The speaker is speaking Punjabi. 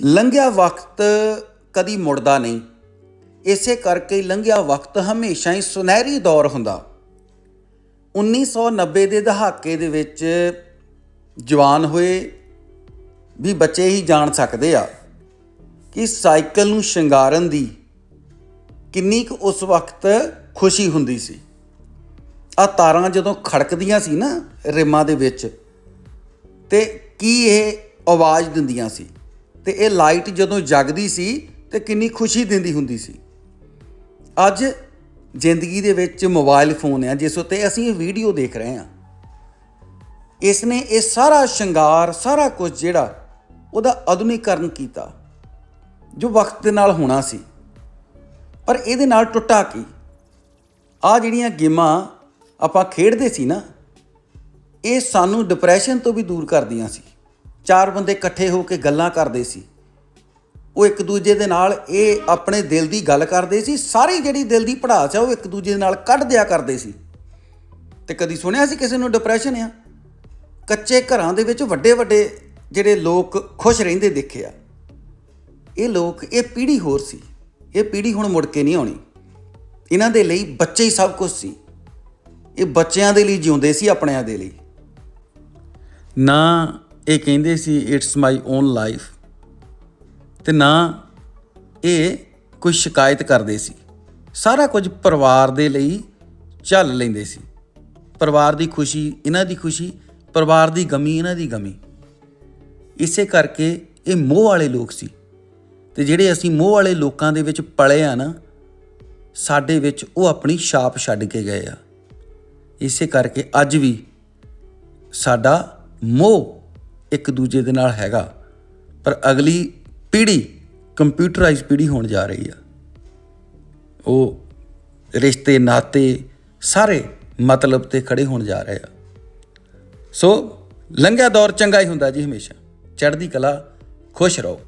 ਲੰਘਿਆ ਵਕਤ ਕਦੀ ਮੁੜਦਾ ਨਹੀਂ। ਇਸੇ ਕਰਕੇ ਲੰਘਿਆ ਵਕਤ ਹਮੇਸ਼ਾ ਹੀ ਸੁਨਹਿਰੀ ਦੌਰ ਹੁੰਦਾ। 1990 ਦੇ ਦਹਾਕੇ ਦੇ ਵਿੱਚ ਜਵਾਨ ਹੋਏ ਵੀ ਬੱਚੇ ਹੀ ਜਾਣ ਸਕਦੇ ਆ ਕਿ ਸਾਈਕਲ ਨੂੰ ਸ਼ਿੰਗਾਰਨ ਦੀ ਕਿੰਨੀ ਕੁ ਉਸ ਵਕਤ ਖੁਸ਼ੀ ਹੁੰਦੀ ਸੀ। ਆ ਤਾਰਾਂ ਜਦੋਂ ਖੜਕਦੀਆਂ ਸੀ ਨਾ, ਰਿਮਾਂ ਦੇ ਵਿੱਚ, ਤੇ ਕੀ ਇਹ ਆਵਾਜ਼ ਦਿੰਦੀਆਂ ਸੀ? ਤੇ ਇਹ ਲਾਈਟ ਜਦੋਂ ਜਗਦੀ ਸੀ ਤੇ ਕਿੰਨੀ ਖੁਸ਼ੀ ਦਿੰਦੀ ਹੁੰਦੀ ਸੀ। ਅੱਜ ਜ਼ਿੰਦਗੀ ਦੇ ਵਿੱਚ ਮੋਬਾਈਲ ਫੋਨ ਆ, ਜਿਸ ਉੱਤੇ ਅਸੀਂ ਇਹ ਵੀਡੀਓ ਦੇਖ ਰਹੇ ਹਾਂ। ਇਸ ਨੇ ਇਹ ਸਾਰਾ ਸ਼ਿੰਗਾਰ, ਸਾਰਾ ਕੁਝ ਜਿਹੜਾ ਉਹਦਾ ਆਧੁਨਿਕਰਨ ਕੀਤਾ, ਜੋ ਵਕਤ ਦੇ ਨਾਲ ਹੋਣਾ ਸੀ। ਪਰ ਇਹਦੇ ਨਾਲ ਟੁੱਟਾ ਕੀ? ਆ ਜਿਹੜੀਆਂ ਗੇਮਾਂ ਆਪਾਂ ਖੇਡਦੇ ਸੀ ਨਾ, ਇਹ ਸਾਨੂੰ ਡਿਪਰੈਸ਼ਨ ਤੋਂ ਵੀ ਦੂਰ ਕਰਦੀਆਂ ਸੀ। ਚਾਰ ਬੰਦੇ ਇਕੱਠੇ ਹੋ ਕੇ ਗੱਲਾਂ ਕਰਦੇ ਸੀ। ਉਹ ਇੱਕ ਦੂਜੇ ਦੇ ਨਾਲ ਇਹ ਆਪਣੇ ਦਿਲ ਦੀ ਗੱਲ ਕਰਦੇ ਸੀ। ਸਾਰੀ ਜਿਹੜੀ ਦਿਲ ਦੀ ਪੜਾਸ ਆ, ਉਹ ਇੱਕ ਦੂਜੇ ਦੇ ਨਾਲ ਕੱਢ ਦਿਆ ਕਰਦੇ ਸੀ। ਤੇ ਕਦੀ ਸੁਣਿਆ ਸੀ ਕਿਸੇ ਨੂੰ ਡਿਪਰੈਸ਼ਨ ਆ? ਕੱਚੇ ਘਰਾਂ ਦੇ ਵਿੱਚ ਵੱਡੇ ਵੱਡੇ ਜਿਹੜੇ ਲੋਕ ਖੁਸ਼ ਰਹਿੰਦੇ ਦੇਖੇ ਆ। ਇਹ ਲੋਕ, ਇਹ ਪੀੜ੍ਹੀ ਹੋਰ ਸੀ। ਇਹ ਪੀੜ੍ਹੀ ਹੁਣ ਮੁੜ ਕੇ ਨਹੀਂ ਆਉਣੀ। ਇਹਨਾਂ ਦੇ ਲਈ ਬੱਚੇ ਹੀ ਸਭ ਕੁਝ ਸੀ। ਇਹ ਬੱਚਿਆਂ ਦੇ ਲਈ ਜਿਉਂਦੇ ਸੀ, ਆਪਣਿਆਂ ਦੇ ਲਈ। ਨਾ ਇਹ ਕਹਿੰਦੇ ਸੀ ਇਟਸ ਮਾਈ ਓਨ ਲਾਈਫ ਤੇ ਨਾ ਇਹ ਕੋਈ ਸ਼ਿਕਾਇਤ ਕਰਦੇ ਸੀ। ਸਾਰਾ ਕੁਝ ਪਰਿਵਾਰ ਦੇ ਲਈ ਝੱਲ ਲੈਂਦੇ ਸੀ। ਪਰਿਵਾਰ ਦੀ ਖੁਸ਼ੀ, ਇਹਨਾਂ ਦੀ ਖੁਸ਼ੀ, ਪਰਿਵਾਰ ਦੀ ਗਮੀ, ਇਹਨਾਂ ਦੀ ਗਮੀ। ਇਸੇ ਕਰਕੇ ਇਹ ਮੋਹ ਵਾਲੇ ਲੋਕ ਸੀ। ਤੇ ਜਿਹੜੇ ਅਸੀਂ ਮੋਹ ਵਾਲੇ ਲੋਕਾਂ ਦੇ ਵਿੱਚ ਪਲੇ ਆ ਨਾ, ਸਾਡੇ ਵਿੱਚ ਉਹ ਆਪਣੀ ਛਾਪ ਛੱਡ ਕੇ ਗਏ ਆ। ਇਸੇ ਕਰਕੇ ਅੱਜ ਵੀ ਸਾਡਾ ਮੋਹ ਇੱਕ ਦੂਜੇ ਦੇ ਨਾਲ ਹੈਗਾ, ਪਰ ਅਗਲੀ ਪੀੜ੍ਹੀ ਕੰਪਿਊਟਰਾਈਜ਼ ਪੀੜ੍ਹੀ ਹੋਣ ਜਾ ਰਹੀ ਆ। ਉਹ ਰਿਸ਼ਤੇ, ਨਾਤੇ ਸਾਰੇ ਮਤਲਬ ਤੇ ਖੜੇ ਹੋਣ ਜਾ ਰਹੇ ਆ। ਸੋ ਲੰਘਿਆ ਦੌਰ ਚੰਗਾ ਹੀ ਹੁੰਦਾ ਜੀ ਹਮੇਸ਼ਾ। ਚੜ੍ਹਦੀ ਕਲਾ, ਖੁਸ਼ ਰਹੋ।